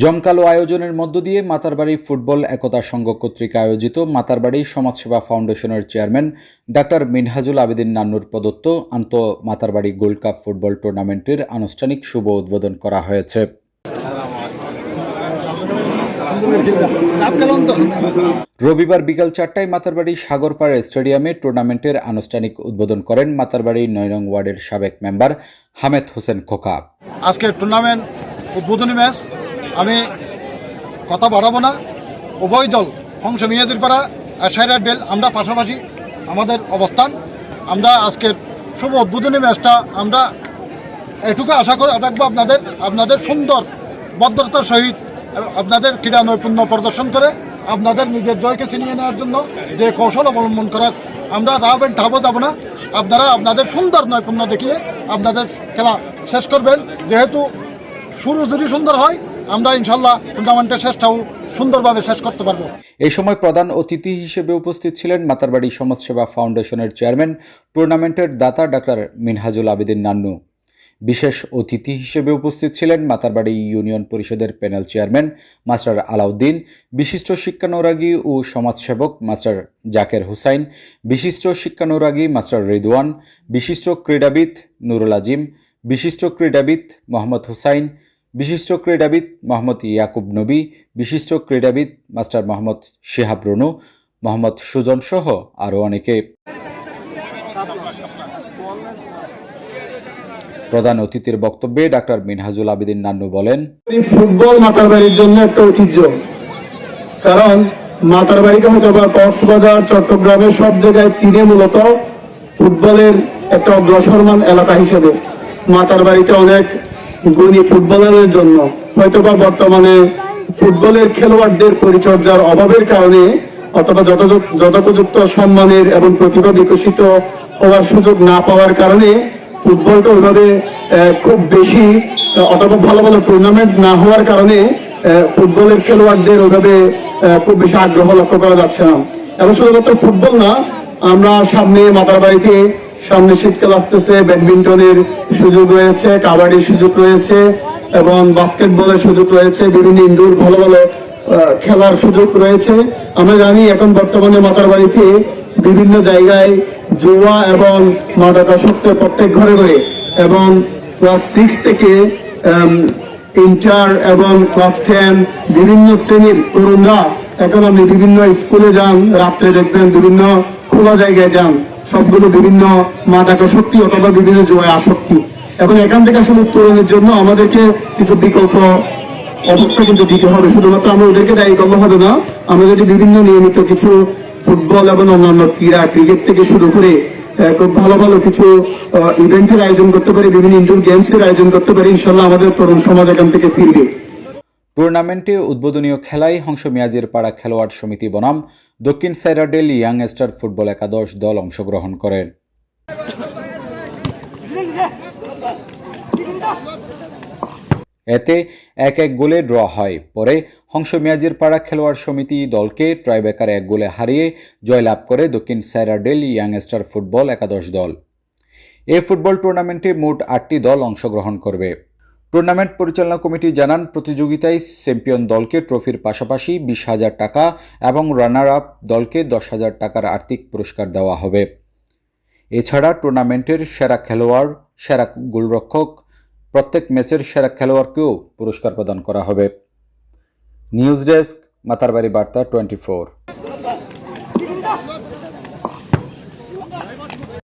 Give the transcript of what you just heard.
জমকালো আয়োজনের মধ্য দিয়ে মাতারবাড়ি ফুটবল একতা সংঘ কর্তৃক আয়োজিত মাতারবাড়ি সমাজসেবা ফাউন্ডেশনের চেয়ারম্যান ডাক্তার মিনহাজুল আবেদিন নান্নুর প্রদত্ত আন্ত মাতারবাড়ি গোল্ড কাপ ফুটবল টুর্নামেন্টের আনুষ্ঠানিক শুভ উদ্বোধন করা হয়েছে। রবিবার বিকাল চারটায় মাতারবাড়ি সাগরপাড়া স্টেডিয়ামে টুর্নামেন্টের আনুষ্ঠানিক উদ্বোধন করেন মাতারবাড়ি নয় নং ওয়ার্ডের সাবেক মেম্বার হামেদ হোসেন খোকা। আজকের টুর্নামেন্ট, উদ্বোধনী ম্যাচ আমি কথা বাড়াবো না। উভয় দল হংস মিয়াজির পাড়া আর সাইরাট বেল, আমরা পাশাপাশি আমাদের অবস্থান। আমরা আজকের শুভ উদ্বোধনী ম্যাচটা আমরা এটুকু আশা করে, রাখব আপনাদের আপনাদের সুন্দর ভদ্রতার সহিত আপনাদের ক্রীড়া নৈপুণ্য প্রদর্শন করে, আপনাদের নিজের জয়কে ছিনিয়ে নেওয়ার জন্য যে কৌশল অবলম্বন করার আমরা রাবেন ঠাবো যাব না। আপনারা আপনাদের সুন্দর নৈপুণ্য দেখিয়ে আপনাদের খেলা শেষ করবেন। যেহেতু শুরু যদি সুন্দর হয় আমরা ইনশাল্লাহ টুর্নামেন্টের শেষটাও সুন্দরভাবে শেষ করতে পারব। এই সময় প্রধান অতিথি হিসেবে উপস্থিত ছিলেন মাতারবাড়ি সমাজসেবা ফাউন্ডেশনের চেয়ারম্যান, টুর্নামেন্টের দাতা ডাক্তার মিনহাজুল আবেদিন নান্নু। বিশেষ অতিথি হিসেবে উপস্থিত ছিলেন মাতারবাড়ি ইউনিয়ন পরিষদের প্যানেল চেয়ারম্যান মাস্টার আলাউদ্দিন, বিশিষ্ট শিক্ষানুরাগী ও সমাজসেবক মাস্টার জাকের হুসাইন, বিশিষ্ট শিক্ষানুরাগী মাস্টার রিদওয়ান, বিশিষ্ট ক্রীড়াবিদ নুরুল আজিম, বিশিষ্ট ক্রীড়াবিদ মোহাম্মদ হুসাইন বিশিষ্ট ক্রীড়াবিদ মোহাম্মদ ইয়াকুব নবী, বিশিষ্ট ক্রীড়াবিদ মাস্টার মোহাম্মদ শিহাব রনু, মোহাম্মদ সুজন সহ আরও অনেকে। প্রধান অতিথির বক্তব্যে ডাক্তার মিনহাজুল আবেদিন নান্নু বলেন ফুটবল মাতার বাড়ির জন্য একটা ঐতিহ্য। কারণ মাতার বাড়িকে হয়তো বা কক্সবাজার, চট্টগ্রামের সব জায়গায় চিনে মূলত ফুটবলের একটা অগ্রসরমান এলাকা হিসেবে। মাতার বাড়িতে অনেক গুণী ফুটবলারের জন্য। হয়তো বা বর্তমানে ফুটবলের খেলোয়াড়দের পরিচর্যার অভাবের কারণে, অথবা যথোপযুক্ত সম্মানের এবং প্রতিভা বিকশিত হওয়ার সুযোগ না পাওয়ার কারণে ফুটবলটা ওইভাবে খুব বেশি অথবা ভালো ভালো টুর্নামেন্ট না হওয়ার কারণে ফুটবলের খেলোয়াড়দের ওইভাবে খুব বেশি আগ্রহ লক্ষ্য করা যাচ্ছে না। এবং শুধুমাত্র ফুটবল না, আমরা সামনে মাতার বাড়িতে সামনে শীতকাল আসতেছে, ব্যাডমিন্টনের সুযোগ রয়েছে, কাবাডির সুযোগ রয়েছে এবং বাস্কেটবলের সুযোগ রয়েছে, বিভিন্ন ইনডোর ভালো ভালো খেলার সুযোগ রয়েছে। আমরা জানি এখন বর্তমানে মাতার বাড়িতে বিভিন্ন জায়গায় জুয়া এবং মাদকাসক্ত প্রত্যেক ঘরে ঘরে এবং ক্লাস সিক্স থেকে ইন্টার এবং ক্লাস টেন বিভিন্ন শ্রেণির তরুণরা এখন আপনি বিভিন্ন স্কুলে যান, রাত্রে দেখবেন বিভিন্ন খোলা জায়গায় যান। সবগুলো বিভিন্ন মাদকাসক্তি অথবা বিভিন্ন জুয়ায় আসক্তি। এবং এখান থেকে আসলে উত্তরণের জন্য আমাদেরকে কিছু বিকল্প অবস্থা কিন্তু দিতে হবে। শুধুমাত্র আমরা ওদেরকে দায়ী করলে হবে না। আমরা যদি বিভিন্ন নিয়মিত কিছু ফুটবল এবং অন্যান্য ক্রীড়া, ক্রিকেট থেকে শুরু করে খুব ভালো ভালো কিছু ইভেন্টের আয়োজন করতে পারি, বিভিন্ন ইনডোর গেমস এর আয়োজন করতে পারি ইনশাল্লাহ আমাদের তরুণ সমাজ এখান থেকে ফিরবে। টুর্নামেন্টে উদ্বোধনীয় খেলায় হংস মিয়াজির পাড়া খেলোয়াড় সমিতি বনাম, দক্ষিণ সাইরাডেল ইয়াং স্টার ফুটবল একাদশ দল অংশগ্রহণ করেন। এতে এক এক গোলে ড্র হয়। পরে হংস মিয়াজির পাড়া খেলোয়াড় সমিতি দলকে ট্রাইবেকার এক গোলে হারিয়ে জয়লাভ করে দক্ষিণ সাইরাডেল ইয়াং স্টার ফুটবল একাদশ দল। এ ফুটবল টুর্নামেন্টে মোট আটটি দল অংশগ্রহণ করবে। টুর্নামেন্ট পরিচালনা কমিটি জানান, প্রতিযোগিতায় চ্যাম্পিয়ন দলকে ট্রফির পাশাপাশি বিশ হাজার টাকা এবং রানার আপ দলকে দশ হাজার টাকার আর্থিক পুরস্কার দেওয়া হবে। এছাড়া টুর্নামেন্টের সেরা খেলোয়াড়, সেরা গোলরক্ষক, প্রত্যেক ম্যাচের সেরা খেলোয়াড়কেও পুরস্কার প্রদান করা হবে। নিউজ ডেস্ক, মাতারবাড়ি বার্তা টোয়েন্টি ফোর।